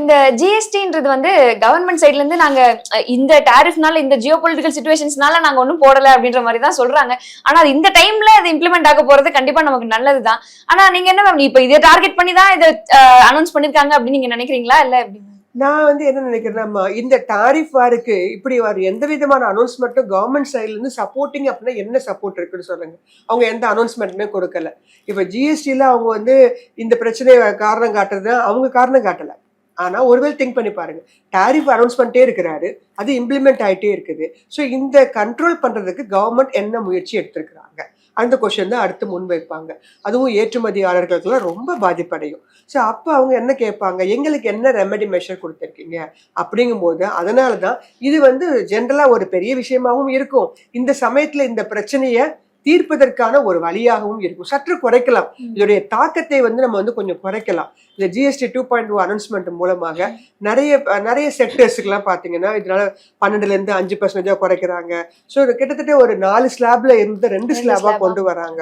இந்த ஜிஎஸ்டின்றது வந்து கவர்மெண்ட் சைட்ல இருந்து நாங்க இந்த டேரிஃப்னால இந்த ஜியோ பொலிட்டிக்கல் சுச்சுவேஷன்ஸ்னால நாங்க ஒன்றும் போடல அப்படின்ற மாதிரி தான் சொல்றாங்க. ஆனா அது இந்த டைம்ல அது இம்ப்ளிமெண்ட் ஆக போறது கண்டிப்பா நமக்கு நல்லதுதான். ஆனா நீங்க என்ன மேம் இப்ப இதை டார்கெட் பண்ணி தான் இதை அனௌன்ஸ் பண்ணிருக்காங்க அப்படின்னு நீங்க நினைக்கிறீங்களா? இல்ல நான் வந்து என்ன நினைக்கிறேன்னா இந்த டாரிஃப் வாருக்கு இப்படி வார் எந்த விதமான அனௌன்ஸ்மெண்ட்டும் கவர்மெண்ட் சைட்லேருந்து சப்போர்ட்டிங் அப்படின்னா என்ன சப்போர்ட் இருக்குன்னு சொல்லுங்க. அவங்க எந்த அனௌன்ஸ்மெண்ட்டுமே கொடுக்கல. இப்போ ஜிஎஸ்டியில் அவங்க வந்து இந்த பிரச்சனையை காரணம் காட்டுறது அவங்க காரணம் காட்டலை. ஆனா ஒருவேளை திங்க் பண்ணி பாருங்க. டாரிஃப் அனௌன்ஸ் பண்ணிட்டே இருக்கிறாரு. அது இம்ப்ளிமெண்ட் ஆயிட்டே இருக்குது. ஸோ இந்த கண்ட்ரோல் பண்றதுக்கு கவர்மெண்ட் என்ன முயற்சி எடுத்திருக்கிறாங்க? அந்த கொஷின் தான் அடுத்து முன்வைப்பாங்க அதுவும் ஏற்றுமதியாளர்களுக்கெல்லாம் ரொம்ப பாதிப்படையும். ஸோ அப்போ அவங்க என்ன கேட்பாங்க? எங்களுக்கு என்ன ரெமெடி மெஷர் கொடுத்துருக்கீங்க? அப்படிங்கும்போது அதனால தான் இது வந்து ஜென்ரலாக ஒரு பெரிய விஷயமாகவும் இருக்கும். இந்த சமயத்தில் இந்த பிரச்சனையை தீர்ப்பதற்கான ஒரு வழியாகவும் இருக்கும். சற்று குறைக்கலாம். இதோடைய தாக்கத்தை வந்து நம்ம வந்து கொஞ்சம் குறைக்கலாம். இந்த GST two point two announcement மூலமாக நிறைய நிறைய செக்டர்ஸுக்கெல்லாம் பார்த்தீங்கன்னா இதனால பன்னெண்டுலேருந்து அஞ்சு பர்சன்டேஜாக குறைக்கிறாங்க. ஸோ கிட்டத்தட்ட ஒரு நாலு ஸ்லாப்ல இருந்து ரெண்டு ஸ்லாபாக. கொண்டு வராங்க.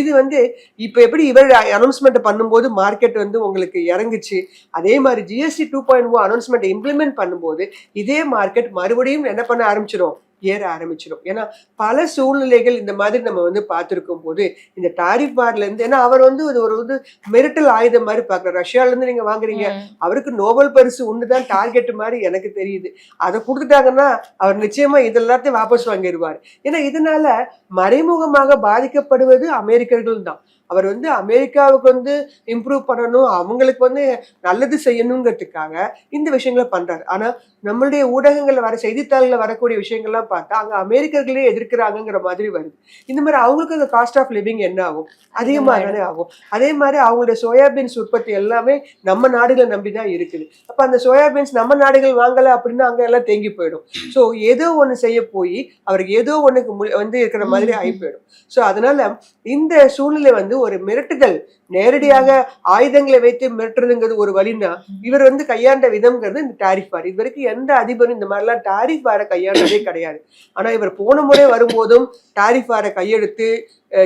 இது வந்து இப்போ எப்படி இவர் அனௌன்ஸ்மெண்ட் பண்ணும்போது மார்க்கெட் வந்து உங்களுக்கு இறங்குச்சு அதே மாதிரி GST two point o announcement implement பண்ணும்போது இதே மார்க்கெட் மறுபடியும் என்ன பண்ண ஆரம்பிச்சிடும் ஏற ஆரம்பிச்சிடும் ஏன்னா பல சூழ்நிலைகள் இந்த மாதிரி நம்ம வந்து பார்த்துருக்கும் போது இந்த டாரிஃப் பார்ல இருந்து ஏன்னா அவர் வந்து இது ஒரு வந்து மிரட்டல் ஆயுதம் மாதிரி பார்க்குறாரு. ரஷ்யால இருந்து நீங்க வாங்குறீங்க. அவருக்கு நோபல் பரிசு ஒண்ணுதான் டார்கெட் மாதிரி எனக்கு தெரியுது. அதை கொடுத்துட்டாங்கன்னா அவர் நிச்சயமா இது எல்லாத்தையும் வாபஸ் வாங்கிடுவார் ஏன்னா இதனால மறைமுகமாக பாதிக்கப்படுவது அமெரிக்கர்கள் தான். அவர் வந்து அமெரிக்காவுக்கு வந்து இம்ப்ரூவ் பண்ணணும் அவங்களுக்கு வந்து நல்லது செய்யணுங்கிறதுக்காக இந்த விஷயங்களை பண்றாரு. ஆனா நம்மளுடைய ஊடகங்கள்ல வர செய்தித்தாள்ல வரக்கூடிய விஷயங்கள்லாம் பார்த்தா அங்க அமெரிக்கர்களே எதிர்க்கிறாங்கங்கிற மாதிரி வருது. இந்த மாதிரி அவங்களுக்கு அந்த காஸ்ட் ஆஃப் லிவிங் என்ன ஆகும்? அதிகமாக தானே ஆகும். அதே மாதிரி அவங்களுடைய சோயாபீன்ஸ் உற்பத்தி எல்லாமே நம்ம நாடுகளை நம்பி தான் இருக்குது. அப்ப அந்த சோயாபீன்ஸ் நம்ம நாடுகள் வாங்கல அப்படின்னா அங்க எல்லாம் தேங்கி போயிடும். ஸோ ஏதோ ஒண்ணு செய்ய போய் அவருக்கு ஏதோ ஒண்ணுக்கு மு- வந்து இருக்கிற மாதிரி ஆகி போயிடும். ஸோ அதனால இந்த சூழ்நிலை வந்து ஒரு மிரட்டுதல் நேரடியாக ஆயுதங்களை வைத்து மிரட்டுறதுங்கிறது ஒரு வழின்னா இவர் வந்து கையாண்ட விதம்ங்கிறது இந்த டாரிஃப் வார் இது வரைக்கும் எந்த அதிபரும் இந்த மாதிரிலாம் டாரிஃப் வாரை கையாண்டதே கிடையாது. ஆனா இவர் போன முறை வரும்போதும் டாரிஃப் வாரை கையெழுத்து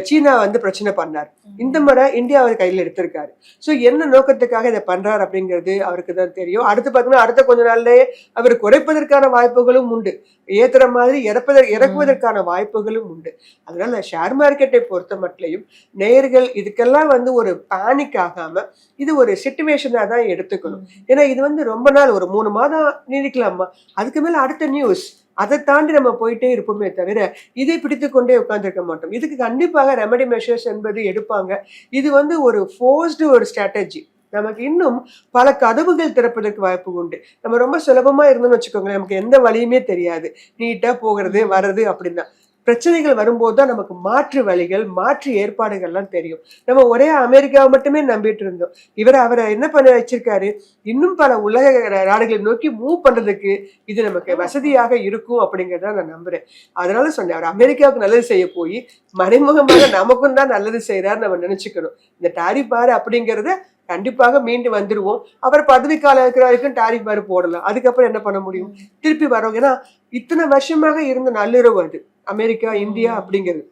சீனா வந்து பிரச்சனை பண்ணார். இந்த முறை இந்தியா அவர் கையில் எடுத்திருக்காரு. ஸோ என்ன நோக்கத்துக்காக இதை பண்றார் அப்படிங்கிறது அவருக்கு தான் தெரியும். அடுத்து பார்த்தீங்கன்னா அடுத்த கொஞ்ச நாள்லயே அவர் குறைப்பதற்கான வாய்ப்புகளும் உண்டு. ஏத்துற மாதிரி இறப்பதற்கு இறக்குவதற்கான வாய்ப்புகளும் உண்டு. அதனால ஷேர் மார்க்கெட்டை பொறுத்த மட்டும் நேயர்கள் இதுக்கெல்லாம் வந்து ஒரு பேனிக் ஆகாம இது ஒரு சிச்சுவேஷனாக தான் எடுத்துக்கணும். ஏன்னா இது வந்து ரொம்ப நாள் ஒரு மூணு மாதம் நீடிக்கலாமா? அதுக்கு மேல அடுத்த நியூஸ் அதை தாண்டி நம்ம போயிட்டே இருப்போமே தவிர இதை பிடித்து கொண்டே உட்கார்ந்திருக்க மாட்டோம். இதுக்கு கண்டிப்பாக ரெமெடி மெஷர்ஸ் என்பது எடுப்பாங்க. இது வந்து ஒரு ஃபோர்ஸ்டு ஒரு ஸ்ட்ராட்டஜி நமக்கு இன்னும் பல கதவுகள் திறப்பதற்கு வாய்ப்பு உண்டு. நம்ம ரொம்ப சுலபமா இருந்தோம்னு வச்சுக்கோங்களேன் நமக்கு எந்த வழியுமே தெரியாது. நீட்டா போகிறது வர்றது அப்படின்னா. பிரச்சனைகள் வரும்போது தான் நமக்கு மாற்று வழிகள் மாற்று ஏற்பாடுகள்லாம் தெரியும். நம்ம ஒரே அமெரிக்காவை மட்டுமே நம்பிட்டு இருந்தோம். இவர் அவரை என்ன பண்ண வச்சிருக்காரு? இன்னும் பல உலக நாடுகளை நோக்கி மூவ் பண்றதுக்கு இது நமக்கு வசதியாக இருக்கும் அப்படிங்கிறத நான் நம்புறேன். அதனால சொன்னேன் அவர் அமெரிக்காவுக்கு நல்லது செய்ய போய் மறைமுகமாக நமக்கும் தான் நல்லது செய்யறாரு நம்ம நினைச்சுக்கணும். இந்த டாரிஃப் பாரு அப்படிங்கிறத கண்டிப்பாக மீண்டு வந்துடுவோம் அவர் பதவி காலம் இருக்கிற வரைக்கும் டாரிஃப் பாரு போடலாம். அதுக்கப்புறம் என்ன பண்ண முடியும்? திருப்பி வரோம். ஏன்னா இத்தனை வருஷமாக இருந்த நல்லுறவு அது. அமெரிக்கா இந்தியா அப்படிங்கிறது.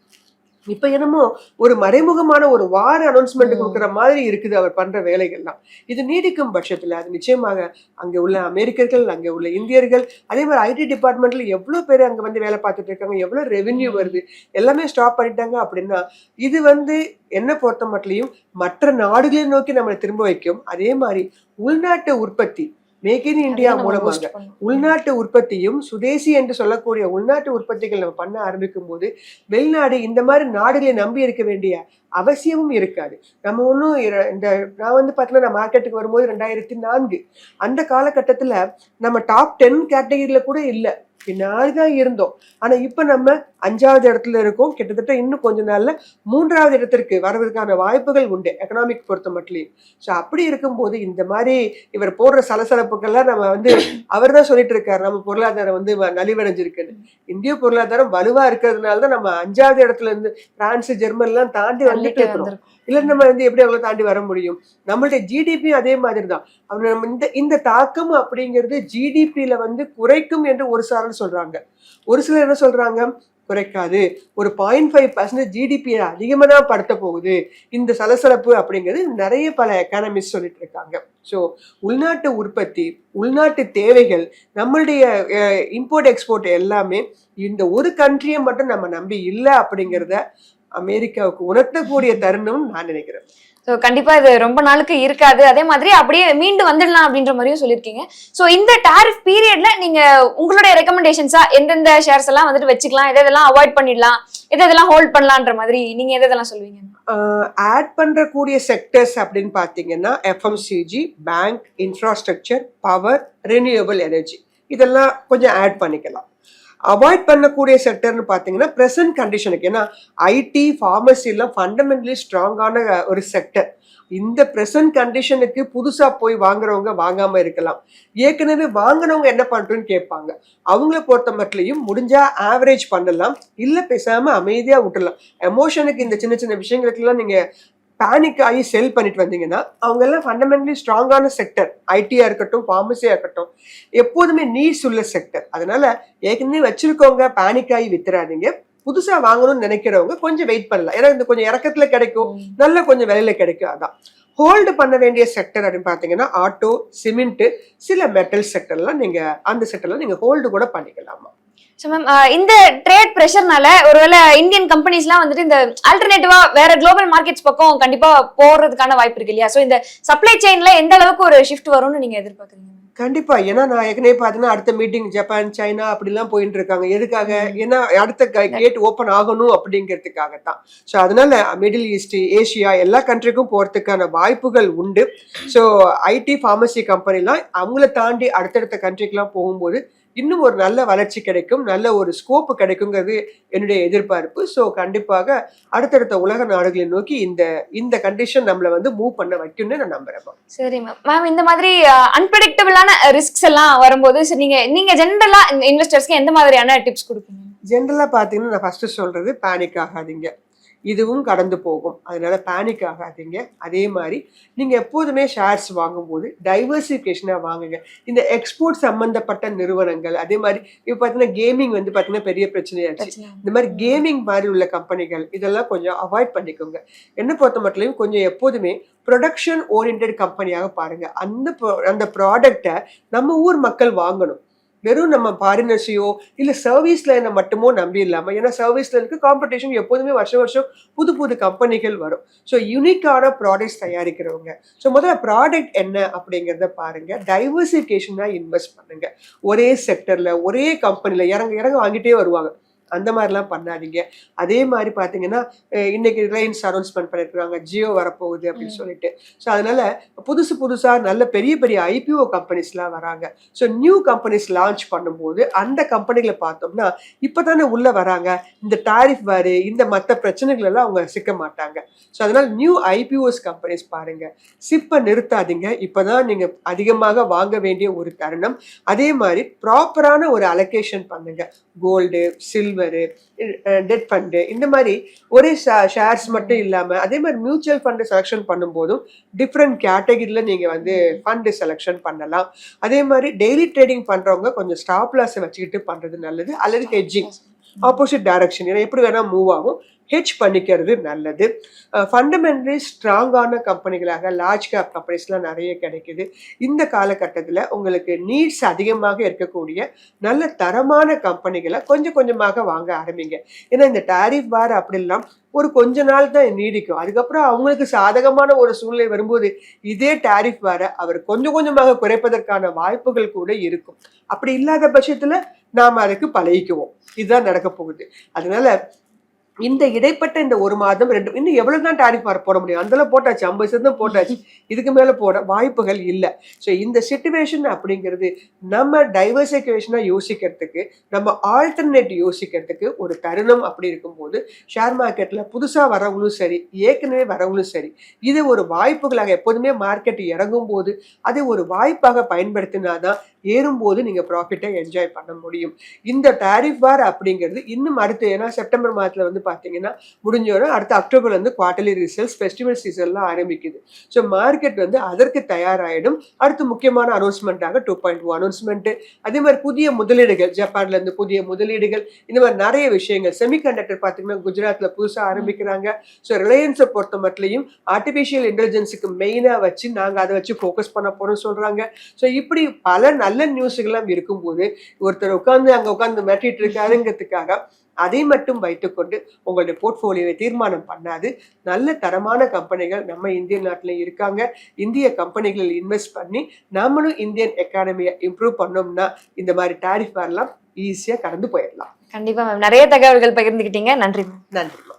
இப்ப என்னமோ ஒரு மறைமுகமான ஒரு வார அனௌன்ஸ்மெண்ட். கொடுக்குற மாதிரி இருக்குது அவர் பண்ற வேலைகள்லாம். இது நீடிக்கும் பட்சத்துல அது நிச்சயமாக அங்க உள்ள அமெரிக்கர்கள் அங்க உள்ள இந்தியர்கள் அதே மாதிரி ஐடி டிபார்ட்மெண்ட்ல எவ்வளவு பேர் அங்க வந்து வேலை பார்த்துட்டு இருக்காங்க எவ்வளவு ரெவென்யூ வருது எல்லாமே ஸ்டாப் பண்ணிட்டாங்க அப்படின்னா இது வந்து என்ன பொறுத்த மட்டும் மற்ற நாடுகளை நோக்கி நம்மளை திரும்ப வைக்கும். அதே மாதிரி உள்நாட்டு உற்பத்தி மேக் இன் இந்தியா மூலமாக. உள்நாட்டு உற்பத்தியும் சுதேசி என்று சொல்லக்கூடிய உள்நாட்டு உற்பத்திகள் நம்ம பண்ண ஆரம்பிக்கும் போது வெளிநாடு இந்த மாதிரி நாடுகளை நம்பி இருக்க வேண்டிய அவசியமும் இருக்காது. நம்ம ஒன்றும் இந்த நான் வந்து பார்த்தீங்கன்னா நான் மார்க்கெட்டுக்கு வரும்போது ரெண்டாயிரத்தி நான்கு அந்த காலகட்டத்தில் நம்ம டாப் டென் கேட்டகரியில் கூட இல்லை. பின்னாடி தான் இருந்தோம். ஆனால் இப்போ நம்ம அஞ்சாவது இடத்துல இருக்கோம். கிட்டத்தட்ட இன்னும் கொஞ்ச நாள்ல மூன்றாவது இடத்திற்கு வரதுக்கான வாய்ப்புகள் உண்டு. எக்கனாமிக் பொறுத்த மட்டும் ஸோ அப்படி இருக்கும்போது இந்த மாதிரி இவர் போடுற சலசலப்புக்கெல்லாம் நம்ம வந்து அவர் தான் சொல்லிட்டு இருக்காரு. நம்ம பொருளாதாரம் வந்து நலிவடைஞ்சிருக்குன்னு. இந்திய பொருளாதாரம் வலுவா இருக்கிறதுனால தான் நம்ம அஞ்சாவது இடத்துல இருந்து பிரான்ஸ் ஜெர்மன்லாம் தாண்டி வந்துட்டு இருக்கிறோம். இல்ல நம்ம வந்து எப்படி அவ்வளவு தாண்டி வர முடியும்? நம்மளுடைய ஜிடிபி அதே மாதிரி தான். அவர் நம்ம இந்த இந்த தாக்கம் அப்படிங்கிறது ஜிடிபியில வந்து குறைக்கும் என்று ஒரு சாரல் சொல்றாங்க. ஒரு சிலர் என்ன சொல்றாங்க? குறைக்காது. ஒரு பாயிண்ட் ஃபைவ் பர்சன்டேஜ் ஜிடிபியை அதிகமாக தான் படுத்த போகுது. இந்த சலசலப்பு அப்படிங்கிறது நிறைய பல எக்கானமிஸ்ட் சொல்லிட்டு இருக்காங்க. ஸோ உள்நாட்டு உற்பத்தி உள்நாட்டு தேவைகள் நம்மளுடைய இம்போர்ட் எக்ஸ்போர்ட் எல்லாமே இந்த ஒரு கண்ட்ரியை மட்டும் நம்ம நம்பி இல்லை அப்படிங்கிறத அமெரிக்காவுக்கு உணர்த்தக்கூடிய தருணம் நான் நினைக்கிறேன். ஸோ கண்டிப்பா இது ரொம்ப நாளுக்கு இருக்காது. அதே மாதிரி அப்படியே மீண்டு வந்துடலாம் அப்படின்ற மாதிரியும் சொல்லியிருக்கீங்க. ஸோ இந்த டாரிஃப் பீரியட்ல நீங்க உங்களுடைய ரெக்கமெண்டேஷன்ஸா எந்தெந்த ஷேர்ஸ் எல்லாம் வந்துட்டு வச்சுக்கலாம் எதை எதெல்லாம் அவாய்ட் பண்ணிடலாம் எதை எதெல்லாம் ஹோல்ட் பண்ணலான்ற மாதிரி நீங்க எதை எதெல்லாம் சொல்லுவீங்க? ஆட் பண்றக்கூடிய செக்டர்ஸ் அப்படின்னு பார்த்தீங்கன்னா FMCG bank infrastructure power renewable energy இதெல்லாம் கொஞ்சம் ஆட் பண்ணிக்கலாம். அவாய்ட் பண்ணக்கூடிய செக்டர்னு பார்த்தீங்கன்னா ப்ரெசன்ட் கண்டிஷனுக்கு ஏன்னா ஐடி ஃபார்மசிலாம் ஃபண்டமெண்டலி ஸ்ட்ராங்கான ஒரு செக்டர் இந்த ப்ரெசன்ட் கண்டிஷனுக்கு புதுசாக போய் வாங்குறவங்க வாங்காமல் இருக்கலாம். ஏற்கனவே வாங்கினவங்க என்ன பண்ணுறோன்னு கேட்பாங்க. அவங்கள பொறுத்த மட்டும் முடிஞ்சால் ஆவரேஜ் பண்ணலாம். இல்லை பேசாமல் அமைதியாக விட்டுலாம் எமோஷனுக்கு இந்த சின்ன சின்ன விஷயங்களுக்கெல்லாம் நீங்கள் பேனிக் ஆகி செல் பண்ணிட்டு வந்தீங்கன்னா அவங்க எல்லாம் ஃபண்டமெண்டலி ஸ்ட்ராங்கான செக்டர் ஐடியா இருக்கட்டும் ஃபார்மசியா இருக்கட்டும் எப்போதுமே நீட்ஸ் உள்ள செக்டர் அதனால ஏற்கனவே வச்சிருக்கவங்க பேனிக் ஆகி வித்துறாதீங்க. புதுசா வாங்கணும்னு நினைக்கிறவங்க கொஞ்சம் வெயிட் பண்ணலாம். ஏன்னா இந்த கொஞ்சம் இறக்கத்துல கிடைக்கும். நல்ல கொஞ்சம் விலையில கிடைக்கும். அதான். ஹோல்டு பண்ண வேண்டிய செக்டர் அப்படின்னு பார்த்தீங்கன்னா ஆட்டோ சிமெண்ட் சில மெட்டல் செக்டர்லாம் நீங்க அந்த செக்டர்லாம் நீங்க ஹோல்டு கூட பண்ணிக்கலாமா? ஸோ மேம் இந்த ட்ரேட் ப்ரெஷர்னால ஒருவேளை இந்தியன் கம்பெனிஸ்லாம் வந்துட்டு இந்த ஆல்டர்னேட்டிவா வேற குளோபல் மார்க்கெட்ஸ் பக்கம் கண்டிப்பா போறதுக்கான வாய்ப்பு இருக்கு இல்லையா? ஸோ இந்த சப்ளை செயின்ல எந்த அளவுக்கு ஒரு ஷிஃப்ட் வரும்னு நீங்க எதிர்பார்க்குறீங்க? கண்டிப்பா. ஏன்னா நான் ஏற்கனவே பார்த்தீங்கன்னா அடுத்த மீட்டிங் ஜப்பான் சைனா அப்படிலாம் போயிட்டு இருக்காங்க எதுக்காக ஏன்னா அடுத்த கேட் ஓப்பன் ஆகணும் அப்படிங்கிறதுக்காக தான் ஸோ அதனால மிடில் ஈஸ்ட் ஏஷியா எல்லா கண்ட்ரிக்கும் போறதுக்கான வாய்ப்புகள் உண்டு. ஸோ ஐடி ஃபார்மசி கம்பெனிலாம் அவங்கள தாண்டி அடுத்தடுத்த கண்ட்ரிக்கெலாம் போகும்போது இன்னும் ஒரு நல்ல வளர்ச்சி கிடைக்கும் நல்ல ஒரு ஸ்கோப் கிடைக்குங்கிறது என்னுடைய எதிர்பார்ப்பு. ஸோ கண்டிப்பாக அடுத்தடுத்த உலக நாடுகளை நோக்கி இந்த இந்த கண்டிஷன் நம்மளை வந்து மூவ் பண்ண வைக்கும்னு நான் நம்புறேன் சரி மேம் மேம் இந்த மாதிரி அன்பிரடிக்டபிளான ரிஸ்க்ஸ் எல்லாம் வரும்போது சரி, நீங்க நீங்க ஜென்ரலா இன்வெஸ்டர்ஸ்க்கு எந்த மாதிரியான டிப்ஸ் கொடுப்பீங்க? ஜென்ரலாக பார்த்தீங்கன்னா நான் ஃபர்ஸ்ட் சொல்றது பேனிக் ஆகாதீங்க. இதுவும் கடந்து போகும். அதனால பேனிக் ஆகாதீங்க. அதே மாதிரி நீங்க எப்போதுமே ஷேர்ஸ் வாங்கும்போது டைவர்சிஃபிகேஷனாக வாங்குங்க. இந்த எக்ஸ்போர்ட் சம்பந்தப்பட்ட நிறுவனங்கள் அதே மாதிரி இப்போ பார்த்தீங்கன்னா கேமிங் வந்து பார்த்தீங்கன்னா பெரிய பிரச்சனையாச்சு. பிரச்சனை. இந்த மாதிரி கேமிங் மாதிரி உள்ள கம்பெனிகள் இதெல்லாம் கொஞ்சம் அவாய்ட் பண்ணிக்கோங்க. என்ன பொறுத்த மட்டும் கொஞ்சம் எப்போதுமே ப்ரொடக்ஷன் ஓரியன்ட் கம்பெனியாக பாருங்க. அந்த அந்த ப்ராடக்டை நம்ம ஊர் மக்கள் வாங்கணும். வெறும் நம்ம பாரினர்ஸையோ இல்லை சர்வீஸ் லைனை மட்டுமோ நம்பி இல்லாமல் ஏன்னா சர்வீஸ் லைனுக்கு காம்படிஷன் எப்போதுமே வருஷம் வருஷம் புது புது கம்பெனிகள் வரும். ஸோ யூனிக்கான ப்ராடக்ட்ஸ் தயாரிக்கிறவங்க. ஸோ முதல்ல ப்ராடக்ட் என்ன அப்படிங்கிறத பாருங்கள் டைவர்சிஃபிகேஷனாக இன்வெஸ்ட் பண்ணுங்கள் ஒரே செக்டரில் ஒரே கம்பெனியில் இறங்க இறங்க வாங்கிட்டே வருவாங்க. அந்த மாதிரிலாம் பண்ணாதீங்க. அதே மாதிரி பார்த்தீங்கன்னா இன்னைக்கு ரிலையன்ஸ் அனௌன்ஸ்மெண்ட் பண்ணிருக்காங்க. ஜியோ வரப்போகுது அப்படின்னு. சொல்லிட்டு. ஸோ அதனால புதுசு புதுசாக நல்ல பெரிய பெரிய ஐபிஓ கம்பெனிஸ்லாம் வராங்க. ஸோ நியூ கம்பெனிஸ் லான்ச் பண்ணும்போது அந்த கம்பெனிகளை பார்த்தோம்னா இப்போ தானே உள்ளே வராங்க. இந்த டாரிஃப் வாரு இந்த மற்ற பிரச்சனைகள் எல்லாம் அவங்க சிக்க மாட்டாங்க. ஸோ அதனால நியூ ஐபிஓஸ் கம்பெனிஸ் பாருங்க. சிப்பை நிறுத்தாதீங்க. இப்போதான் நீங்கள் அதிகமாக வாங்க வேண்டிய ஒரு தருணம். அதே மாதிரி ப்ராப்பரான ஒரு அலோகேஷன் பண்ணுங்க. கோல்டு சில்வரு டெட் ஃபண்டு இந்த மாதிரி ஒரே ஷேர்ஸ் மட்டும் இல்லாமல் அதே மாதிரி மியூச்சுவல் ஃபண்டு செலெக்ஷன் பண்ணும்போதும் டிஃப்ரெண்ட் கேட்டகரியில் நீங்கள் வந்து ஃபண்டு செலெக்ஷன் பண்ணலாம். அதே மாதிரி டெய்லி ட்ரேடிங் பண்ணுறவங்க கொஞ்சம் ஸ்டாப் லாஸை வச்சுக்கிட்டு பண்ணுறது நல்லது அல்லது ஹெட்ஜிங் ஆப்போசிட் டைரக்ஷன் ஏன்னா எப்படி வேணால் மூவ் ஆகும். ஹெச் பண்ணிக்கிறது நல்லது. ஃபண்டமெண்டலி ஸ்ட்ராங்கான கம்பெனிகளாக லார்ஜ் கேப் கம்பெனிஸ்லாம் நிறைய கிடைக்குது. இந்த காலகட்டத்தில் உங்களுக்கு நீட்ஸ் அதிகமாக இருக்கக்கூடிய நல்ல தரமான கம்பெனிகளை கொஞ்சம் கொஞ்சமாக வாங்க ஆரம்பிங்க. ஏன்னா இந்த டாரிஃப் பார் அப்படிலாம் ஒரு கொஞ்ச நாள் தான் நீடிக்கும். அதுக்கப்புறம் அவங்களுக்கு சாதகமான ஒரு சூழ்நிலை வரும்போது இதே டாரிஃப் வேற அவர் கொஞ்சம் கொஞ்சமாக குறைப்பதற்கான வாய்ப்புகள் கூட இருக்கும். அப்படி இல்லாத பட்சத்துல நாம் அதுக்கு பழகிக்குவோம். இதுதான் நடக்க போகுது. அதனால இந்த இடைப்பட்ட இந்த ஒரு மாதம் ரெண்டு இன்னும் எவ்வளவு தான் டாரிஃப் போட முடியும்? அந்தளவு போட்டாச்சு ஐம்பது சதவீதம் போட்டாச்சு. இதுக்கு மேல போட வாய்ப்புகள் இல்லை. ஸோ இந்த சுச்சுவேஷன் அப்படிங்கிறது நம்ம டைவர்சிஃபிகேஷனாக யோசிக்கிறதுக்கு நம்ம ஆல்டர்னேட் யோசிக்கிறதுக்கு ஒரு தருணம் அப்படி இருக்கும்போது ஷேர் மார்க்கெட்டில் புதுசாக வரவங்களும் சரி ஏற்கனவே வரவங்களும் சரி இது ஒரு வாய்ப்புகளாக எப்போதுமே மார்க்கெட் இறங்கும் போது அதை ஒரு வாய்ப்பாக பயன்படுத்தினா தான் ஏறும்போது நீங்கள் ப்ராஃபிட்டை என்ஜாய் பண்ண முடியும். இந்த டேரிஃப் வார் அப்படிங்கிறது இன்னும் அடுத்து ஏன்னா செப்டம்பர் மாதத்தில் வந்து பார்த்தீங்கன்னா முடிஞ்சோடனே அடுத்த அக்டோபர்லேருந்து குவார்டர்லி ரிசல்ட்ஸ் ஃபெஸ்டிவல் சீசன்லாம் ஆரம்பிக்குது. ஸோ மார்க்கெட் வந்து அதற்கு தயாராகிடும் அடுத்து முக்கியமான அனௌன்ஸ்மெண்ட்டாக டூ பாயிண்ட் டூ அனௌன்ஸ்மெண்ட் அதே மாதிரி புதிய முதலீடுகள் ஜப்பான்லேருந்து புதிய முதலீடுகள் இந்த மாதிரி நிறைய விஷயங்கள். செமிகண்டக்டர் பார்த்தீங்கன்னா குஜராத்தில் புதுசாக ஆரம்பிக்கிறாங்க. ஸோ ரிலையன்ஸை பொறுத்த மட்டும் ஆர்டிஃபிஷியல் இன்டெலிஜென்ஸுக்கு மெயினாக வச்சு நாங்கள் அதை வச்சு ஃபோக்கஸ் பண்ண போகிறோம்னு சொல்கிறாங்க ஸோ இப்படி பல நல்ல நியூஸ்கள்லாம் இருக்கும்போது ஒருத்தர் உட்கார்ந்து அங்கே உட்கார்ந்து மிரட்டிட்டு இருக்காருங்கிறதுக்காக அதை மட்டும் வைத்துக்கொண்டு உங்களுடைய போர்ட்ஃபோலியோவை தீர்மானம் பண்ணாது. நல்ல தரமான கம்பெனிகள் நம்ம இந்திய நாட்டில் இருக்காங்க. இந்திய கம்பெனிகளில் இன்வெஸ்ட் பண்ணி நாமளும் இந்தியன் எக்கானமியை இம்ப்ரூவ் பண்ணோம்னா இந்த மாதிரி டாரிஃப் வரலாம். ஈஸியாக கடந்து போயிடலாம். கண்டிப்பா மேம். நிறைய தகவல்கள் பகிர்ந்துக்கிட்டீங்க. நன்றி மேம். நன்றிமா